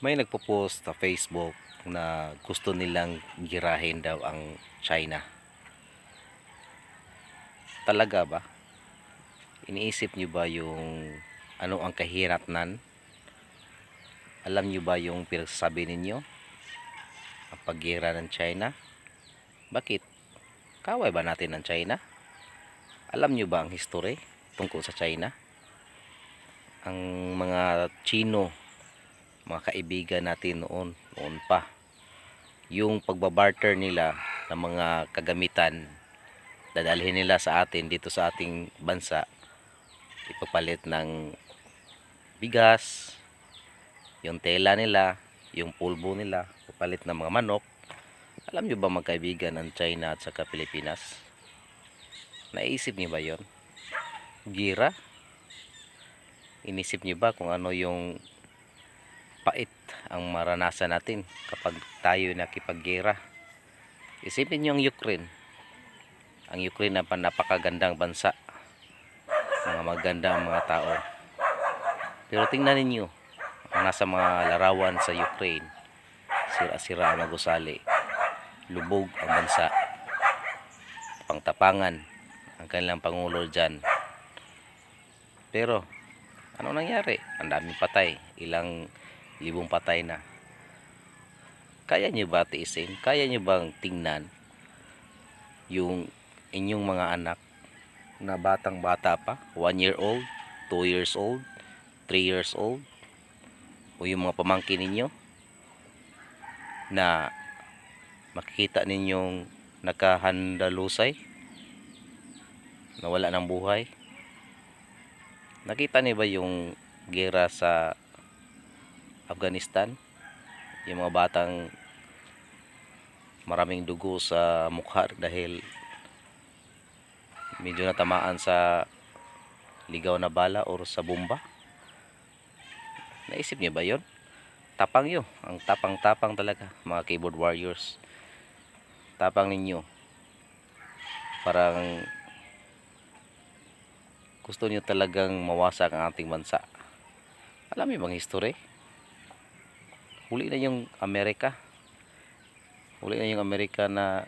May nagpo-post sa Facebook na gusto nilang girahin daw ang China. Talaga ba? Iniisip niyo ba yung ano ang kahiratnan? Alam niyo ba yung pinagsasabi ninyo? Ang paggira ng China? Bakit? Kaway ba natin ng China? Alam niyo ba ang history tungkol sa China? Ang mga Chino mga kaibigan natin noon, noon pa. Yung pagbabarter nila ng mga kagamitan, dadalhin nila sa atin dito sa ating bansa, ipapalit ng bigas, yung tela nila, yung pulbo nila, ipapalit ng mga manok. Alam nyo ba magkaibigan ng China at saka Pilipinas? Naisip niyo ba yon? Gira? Inisip niyo ba kung ano yung pait ang maranasan natin kapag tayo nakipaggera. Isipin niyo ang Ukraine. Ang Ukraine na napakagandang bansa. Mga maganda ang mga tao. Pero tingnan ninyo, ang nasa mga larawan sa Ukraine, sira-sira ang magusali. Lubog ang bansa. Pangtapangan ang kanilang pangulo dyan. Pero, ano nangyari? Ang daming patay. Ilang libong patay na. Kaya nyo ba tiisin? Kaya nyo bang tingnan yung inyong mga anak na batang bata pa? 1 year old, 2 years old, 3 years old? O yung mga pamangkin ninyo na makikita ninyong nakahandalusay na wala ng buhay? Nakita niyo ba yung gera sa Afghanistan. Yung mga batang maraming dugo sa mukha dahil medyo natamaan sa ligaw na bala or sa bomba. Naisip niyo ba yon tapang yun. Ang tapang-tapang talaga mga keyboard warriors. Tapang ninyo. Parang gusto niyo talagang mawasak ang ating bansa. Alam niyo bang history huli na yung Amerika. Huli na yung Amerika na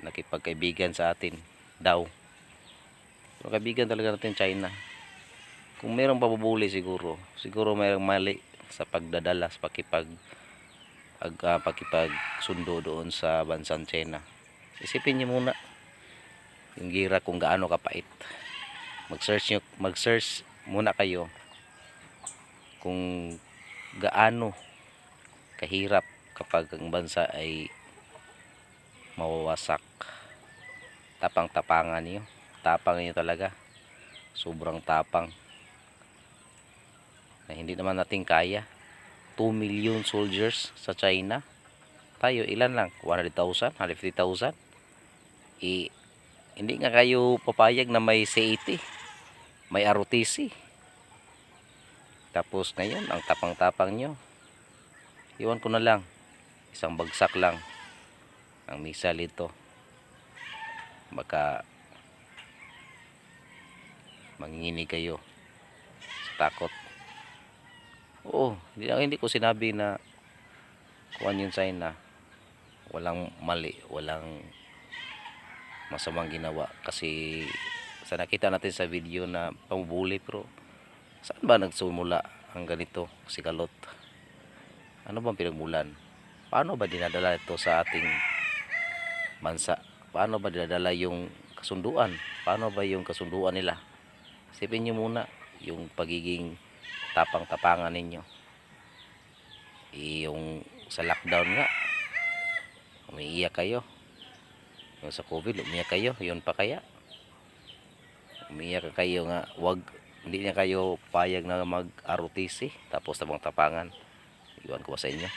nakipagkaibigan sa atin daw. Kaibigan talaga natin China. Kung mayroong pabubuli siguro. Siguro mayroong mali sa pagdadala sa pakipag ag, uh, pakipagsundo doon sa bansang China. Isipin niyo muna yung gira kung gaano kapait. Mag-search nyo, mag-search muna kayo kung gaano kahirap kapag ang bansa ay mawawasak. Tapang-tapangan niyo. Tapang niyo talaga. Sobrang tapang. Na hindi naman natin kaya. 2 million soldiers sa China. Tayo ilan lang? 100,000 150,000 eh hindi nga kayo papayag na may C80 may ROTC tapos ngayon ang tapang-tapang nyo iwan ko na lang. Isang bagsak lang ang misal ito baka manginginig kayo sa takot. Oo hindi, hindi ko sinabi na kuhan yung sign na walang mali walang masamang ginawa. Kasi sa nakita natin sa video na pamubuli pero saan ba nagsumula ang ganito si Kalot ano bang pinagmulan? Paano ba dinadala ito sa ating bansa? Paano ba dinadala yung kasunduan? Paano ba yung kasunduan nila? Isipin nyo muna yung pagiging tapang-tapangan ninyo. Yung sa lockdown nga umiiyak kayo. Yung sa covid umiiyak kayo. Yun pa kaya? Umiiyak kayo nga wag hindi niya kayo payag na mag ROTC tapos tabang tapangan iwan ko sa inyo